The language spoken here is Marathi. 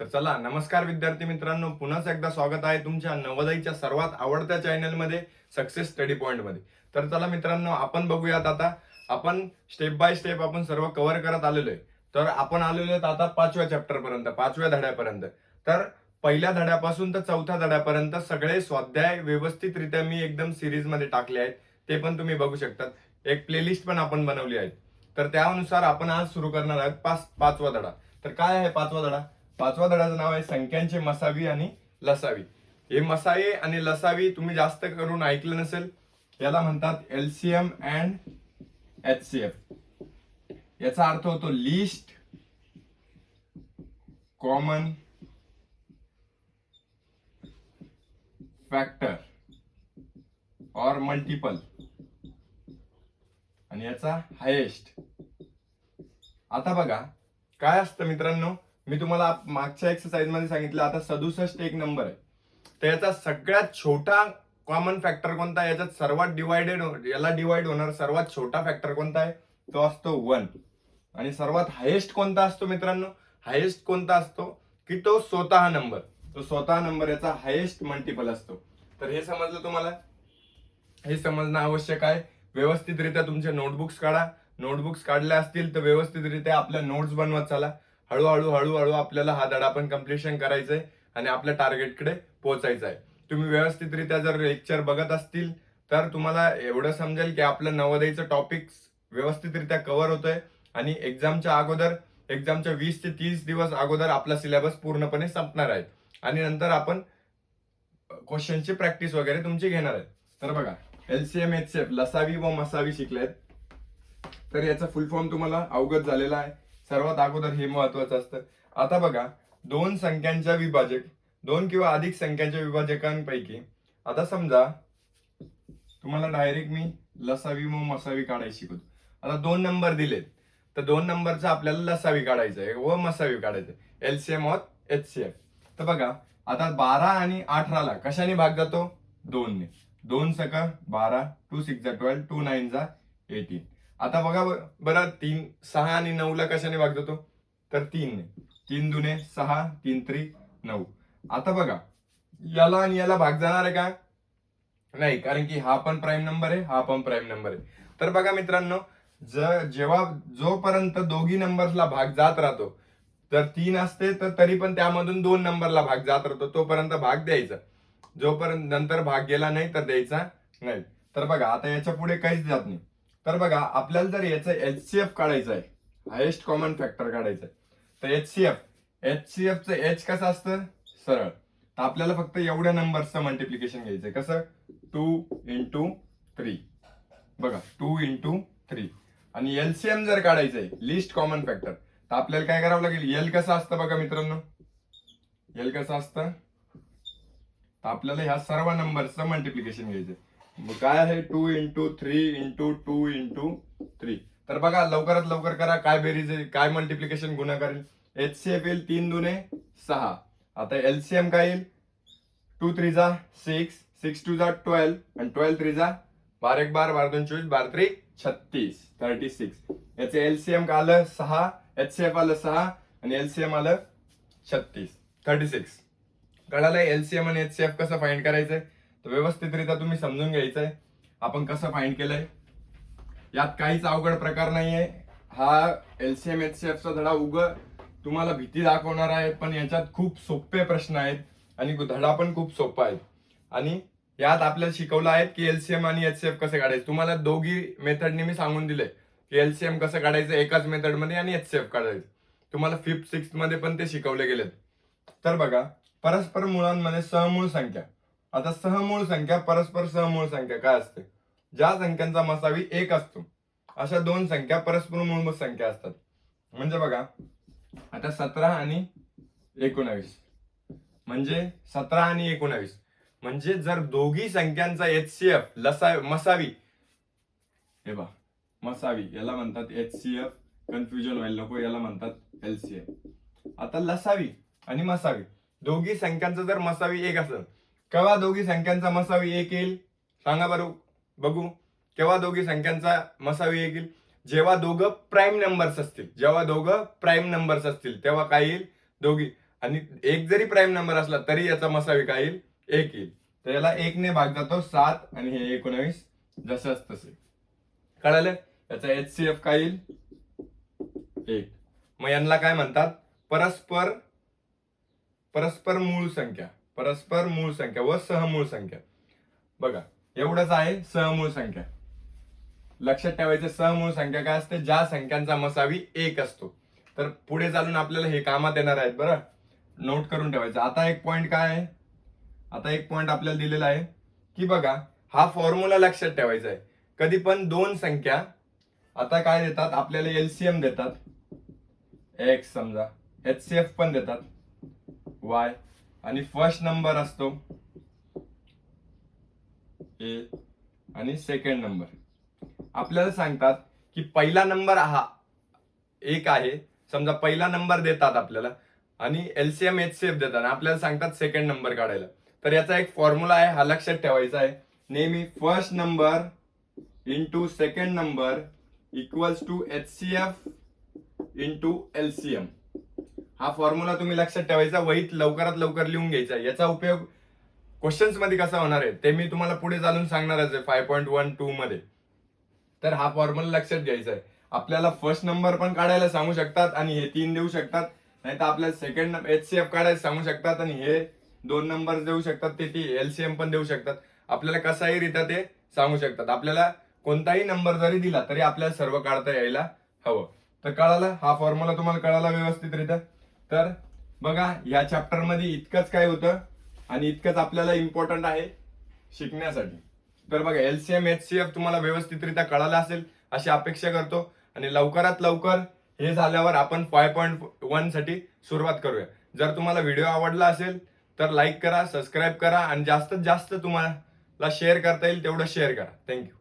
तर चला नमस्कार विद्यार्थी मित्रांनो. पुन्हा एकदा स्वागत आहे तुमच्या नवोदयच्या सर्वात आवडत्या चॅनलमध्ये सक्सेस स्टडी पॉईंटमध्ये तर चला मित्रांनो आपण बघूयात आता. आपण स्टेप बाय स्टेप आपण सर्व कव्हर करत आलेलो आहे. तर आपण आलेलो आहेत आता पाचव्या चॅप्टर पर्यंत पाचव्या धड्यापर्यंत. तर पहिल्या धड्यापासून तर चौथ्या धड्यापर्यंत सगळे स्वाध्याय व्यवस्थितरित्या मी एकदम सिरीजमध्ये टाकले आहेत. ते पण तुम्ही बघू शकतात. एक प्लेलिस्ट पण आपण बनवली आहे. तर त्यानुसार आपण आज सुरू करणार आहोत पाच पाचवा धडा. तर काय आहे पाचवा धडा? पाचवा धड्याचं नाव आहे संख्यांचे मसावी आणि लसावी. हे मसावे आणि लसावी तुम्ही जास्त करून ऐकलं नसेल याला म्हणतात LCM and H C F याचा अर्थ होतो लिस्ट कॉमन फॅक्टर और मल्टिपल. आणि याचा हायेस्ट. आता बघा काय असतं मित्रांनो? मी तुम्हाला मागच्या एक्सरसाइजमध्ये सांगितलं आता सदुसष्ट एक नंबर आहे. तर याचा सगळ्यात छोटा कॉमन फॅक्टर कोणता आहे? याच्यात सर्वात डिवायडेड हो- याला डिवाइड होणार सर्वात छोटा फॅक्टर कोणता आहे? तो असतो वन आणि सर्वात हायेस्ट कोणता असतो मित्रांनो? हायेस्ट कोणता असतो? की तो स्वतः नंबर तो स्वतः नंबर याचा हायेस्ट मल्टिपल असतो. तर हे समजलं तुम्हाला? हे समजणं आवश्यक आहे. व्यवस्थितरित्या तुमचे नोटबुक्स काढा. नोटबुक्स काढले असतील तर व्यवस्थितरित्या आपल्या नोट्स बनवत चला. हळूहळू हळूहळू आपल्याला हा धडा पण कम्प्लिशन आहे आणि आपल्या टार्गेटकडे पोहोचायचं आहे तुम्ही व्यवस्थितरित्या जर लेक्चर बघत असतील तर तुम्हाला एवढं समजेल की आपलं नवोदयचं टॉपिक्स व्यवस्थितरित्या कव्हर होतोय आणि एक्झामच्या अगोदर एक्झामच्या वीस ते तीस दिवस अगोदर आपला सिलेबस पूर्णपणे संपणार आहे. आणि नंतर आपण क्वेश्चनची प्रॅक्टिस वगैरे तुमची घेणार आहे. तर बघा एलसीएम एच एफ लसावी व मसावी शिकलेत. तर याचा फुल फॉर्म तुम्हाला अवगत झालेला आहे. सर्वात अगोदर हे महत्वाचं असतं. आता बघा दोन संख्यांच्या विभाजक दोन किंवा अधिक संख्यांच्या विभाजकांपैकी आता समजा तुम्हाला डायरेक्ट मी लसावी व मसावी काढायची शिकवतो. आता दोन नंबर दिलेत. तर दोन नंबरचा आपल्याला लसावी काढायचं आहे व मसावी काढायचं LCM or H C F तर बघा आता बारा आणि अठराला कशाने भाग जातो? दोनने. दोन सका बारा टू सिक्स जा ट्वेल्व टू नाईन जा एटीन आता बघा बरं तीन सहा आणि नऊला कशाने भाग देतो? तर तीनने. तीन दुने सहा तीन त्री नऊ. आता बघा याला आणि याला भाग जाणार आहे का? नाही कारण की हा पण प्राईम नंबर आहे हा पण प्राईम नंबर आहे. तर बघा मित्रांनो जर जेव्हा जोपर्यंत दोघी नंबर्सला भाग जात राहतो तर तीन असते तर तरी पण त्यामधून दोन नंबरला भाग जात राहतो तोपर्यंत भाग द्यायचा. जोपर्यंत नंतर भाग गेला नाही तर द्यायचा नाही. तर बघा आता याच्यापुढे काहीच जात नाही. तर बघा आपल्याला जर याचं एच सी एफ काढायचं आहे हायेस्ट कॉमन फॅक्टर काढायचं आहे तर H C F H C एफचं H कसं असतं? सरळ. तर आपल्याला फक्त एवढ्या नंबरचं मल्टिप्लिकेशन घ्यायचंय कसं? टू इंटू थ्री बघा टू इंटू थ्री आणि एलसीएम जर काढायचं आहे लिस्ट कॉमन फॅक्टर तर आपल्याला काय करावं लागेल? एल कसं असतं बघा मित्रांनो? एल कसं असतं? तर आपल्याला ह्या सर्व नंबरचं मल्टिप्लिकेशन घ्यायचंय मग काय आहे? Two into three into two into three तर बघा लवकरात लवकर करा. काय बेरीज आहे, काय मल्टिप्लिकेशन गुन्हा करेल एच सी एफ येईल तीन दुने सहा. आता एलसीएम काय येईल? टू थ्री जा सिक्स सिक्स टू जा ट्वेल्व आणि ट्वेल्व थ्री जा बार एक बार बार दोन चोवीस बार थ्री छत्तीस. थर्टी सिक्स याचं एलसीएम का आलं? सहा. एच सी एफ आलं सहा. आणि एलसीएम आलं छत्तीस. थर्टी सिक्स कळालं एलसीएम आणि एच सी एफ कसं फाईंड करायचंय? तर व्यवस्थितरित्या तुम्ही समजून घ्यायचंय. आपण कसं फाईंड केलंय? यात काहीच अवघड प्रकार नाहीये. हा एलसीएम एच सी एफचा धडा उग तुम्हाला भीती दाखवणार आहे पण याच्यात खूप सोपे प्रश्न आहेत आणि धडा पण खूप सोपा आहे. आणि यात आपल्याला शिकवलं आहे की एलसीएम आणि एच सी एफ कसे काढायचे. तुम्हाला दोघी मेथडने मी सांगून दिले की एलसीएम कसं काढायचं एकाच मेथडमध्ये आणि एच सी एफ काढायचं. तुम्हाला फिफ्थ सिक्स्थमध्ये पण ते शिकवले गेलेत. तर बघा परस्पर मुळांमध्ये सहमूळ संख्या. आता सहमूळ संख्या परस्पर सहमूळ संख्या काय असते? ज्या संख्यांचा मसावी एक असतो अशा दोन संख्या परस्पर मूळ संख्या असतात. म्हणजे बघा आता सतरा आणि एकोणावीस. म्हणजे सतरा आणि एकोणावीस. म्हणजे जर दोघी संख्यांचा एच सी एफ लसा मसावी हे बा मसावी याला म्हणतात एच सी एफ कन्फ्युजन व्हायला नको याला म्हणतात एल सी एफ आता लसावी आणि मसावी दोघी संख्यांचा जर मसावी एक असेल केव्हा दोघी संख्यांचा मसावी एक येईल? सांगा बरं बघू. केव्हा दोघी संख्यांचा मसावी एक येईल? जेव्हा दोघं प्राईम नंबर्स असतील. जेव्हा दोघं प्राईम नंबर्स असतील तेव्हा काय येईल? दोघी. आणि एक जरी प्राईम नंबर असला तरी याचा मसावी काय येईल? एक येईल. तर याला एकने भाग जातो सात आणि हे एकोणावीस. जसंच तसे. कळालं? याचा एच सी एफ काय येईल? एक. मग यांना काय म्हणतात? परस्पर परस्पर मूळ संख्या. परस्पर मूळ संख्या व सहमूळ संख्या. बघा एवढंच आहे सहमूळ संख्या. लक्षात ठेवायचं सहमूळ संख्या काय असते? ज्या संख्यांचा मसावी एक असतो. तर पुढे चालून आपल्याला हे कामात येणार आहेत बरं? नोट करून ठेवायचं. आता एक पॉइंट काय आहे? आता एक पॉइंट आपल्याला दिलेला आहे की बघा हा फॉर्म्युला लक्षात ठेवायचा आहे. कधी पण दोन संख्या आता काय देतात? आपल्याला एलसीएम देतात. एक्स समजा. एच सी एफ पण देतात. वाय आणि फर्स्ट नंबर असतो. ए आणि सेकंड नंबर आपल्याला सांगतात की पहिला नंबर हा एक आहे. समजा पहिला नंबर देतात आपल्याला आणि एलसीएम एच सी एफ देतात. आणि आपल्याला सांगतात सेकंड नंबर काढायला. तर याचा एक फॉर्म्युला आहे हा लक्षात ठेवायचा आहे. नेहमी first number into second number equals to H C F into LCM हा फॉर्म्युला तुम्ही लक्षात ठेवायचा वहीत लवकरात लवकर लिहून घ्यायचा. याचा उपयोग क्वेश्चन्समध्ये कसा होणार आहे ते मी तुम्हाला पुढे चालून सांगणारच आहे फाय पॉईंट वन टू मध्ये. तर हा फॉर्म्युला लक्षात घ्यायचा आहे. आपल्याला फर्स्ट नंबर पण काढायला सांगू शकतात आणि हे तीन देऊ शकतात. नाही तर आपल्याला सेकंड एच सी एफ काढायला सांगू शकतात आणि हे दोन नंबर देऊ शकतात ते ती एलसीएम पण देऊ शकतात. आपल्याला कसाही रित्या ते सांगू शकतात. आपल्याला कोणताही नंबर जरी दिला तरी आपल्याला सर्व काढता यायला हवं. तर कळालं? हा फॉर्म्युला तुम्हाला कळाला व्यवस्थितरित्या? तर बघा या चॅप्टरमध्ये इतकंच काय होतं आणि इतकंच आपल्याला इम्पॉर्टंट आहे शिकण्यासाठी. तर बघा एलसीएम एच सी एफ तुम्हाला व्यवस्थितरित्या कळालं असेल अशी अपेक्षा करतो. आणि लवकरात लवकर हे झाल्यावर आपण फाय पॉईंट वनसाठी सुरुवात करूया. जर तुम्हाला व्हिडिओ आवडला असेल तर लाईक करा सबस्क्राईब करा आणि जास्तीत जास्त तुम्हाला शेअर करता येईल तेवढं शेअर करा. थँक्यू